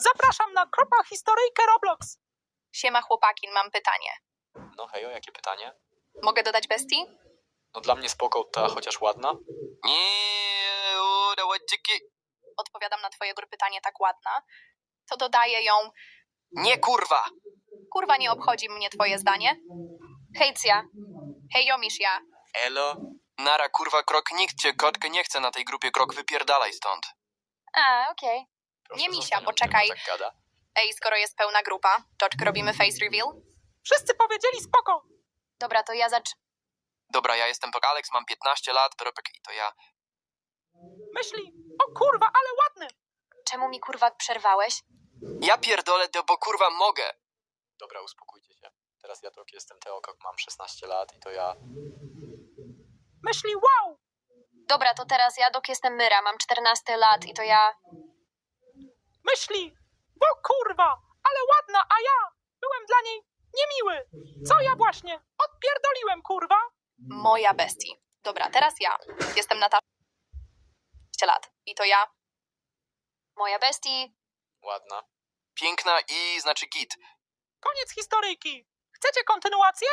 Zapraszam na kropa historyjkę Roblox. Siema chłopaki, mam pytanie. No hejo, jakie pytanie? Mogę dodać bestii? No dla mnie spoko, ta chociaż ładna. Nie, udało dziki. Odpowiadam na twoje pytanie tak ładna. To dodaję ją. Nie kurwa! Kurwa, nie obchodzi mnie twoje zdanie. Hejcja. Hej, Jomisz ja. Elo? Nara kurwa krok, nikt cię kotkę nie chce na tej grupie krok, wypierdalaj stąd. A, okej. Nie misia, tylko Tak gada. Ej, skoro jest pełna grupa, George, robimy face reveal? Wszyscy powiedzieli spoko. Dobra, to ja zacz... Dobra, ja jestem Alex, mam 15 lat, Bropek i to ja. Myśli, o kurwa, ale ładny. Czemu mi kurwa przerwałeś? Ja pierdolę, bo kurwa mogę. Dobra, uspokójcie się. Teraz ja Tok jestem Teokok, mam 16 lat i to ja... Myśli, wow. Dobra, to teraz ja, Dok, jestem Myra, mam 14 lat i to ja... Myśli, bo kurwa, ale ładna, a ja byłem dla niej niemiły. Co ja właśnie odpierdoliłem, kurwa? Moja bestii. Dobra, teraz ja. Jestem Natasza. 15 lat. I to ja. Moja bestii. Ładna. Piękna i znaczy git. Koniec historyjki. Chcecie kontynuację?